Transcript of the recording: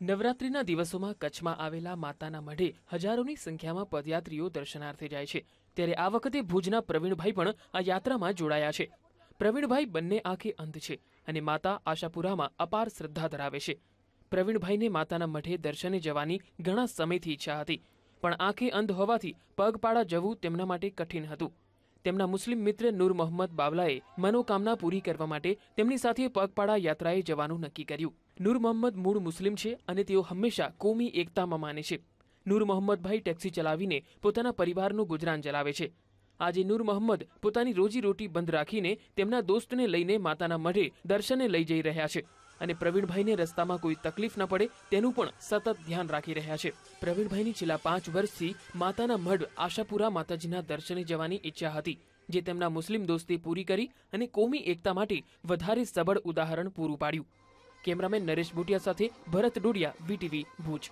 નવરાત્રિના દિવસોમાં કચ્છમાં આવેલા માતાના મઢે હજારોની સંખ્યામાં પદયાત્રીઓ દર્શનાર્થે જાય છે. ત્યારે આ વખતે ભુજના પ્રવીણભાઈ પણ આ યાત્રામાં જોડાયા છે. પ્રવીણભાઈ બંને આંખે અંધ છે અને માતા આશાપુરામાં અપાર શ્રદ્ધા ધરાવે છે. પ્રવીણભાઈને માતાના મઢે દર્શને જવાની ઘણા સમયથી ઈચ્છા હતી, પણ આંખે અંધ હોવાથી પગપાળા જવું તેમના માટે કઠિન હતું. તેમના મુસ્લિમ મિત્ર નૂર મોહમ્મદ બાવલાએ મનોકામના પૂરી કરવા માટે તેમની સાથે પગપાળા યાત્રાએ જવાનું નક્કી કર્યું. નૂર મોહમ્મદ મૂળ મુસ્લિમ છે અને તેઓ હંમેશા કોમી એકતામાં માને છે. નૂર મોહમ્મદભાઈ ટેક્સી ચલાવીને પોતાના પરિવારનું ગુજરાન ચલાવે છે. આજે નૂર મોહમ્મદ પોતાની રોજીરોટી બંધ રાખીને તેમના દોસ્તને લઈને માતાના મઢે દર્શને લઈ જઈ રહ્યા છે અને પ્રવીણભાઈને રસ્તામાં કોઈ તકલીફ ન પડે તેનું પણ સતત ધ્યાન રાખી રહ્યા છે. પ્રવીણભાઈની છેલ્લા પાંચ વર્ષથી માતાના મઢ આશાપુરા માતાજીના દર્શને જવાની ઈચ્છા હતી, જે તેમના મુસ્લિમ દોસ્તે પૂરી કરી અને કોમી એકતા માટે વધારે સબળ ઉદાહરણ પૂરું પાડ્યું. કેમેરામેન નરેશ ભૂટિયા સાથે ભરત ડોડિયા વીટીવી ભુજ.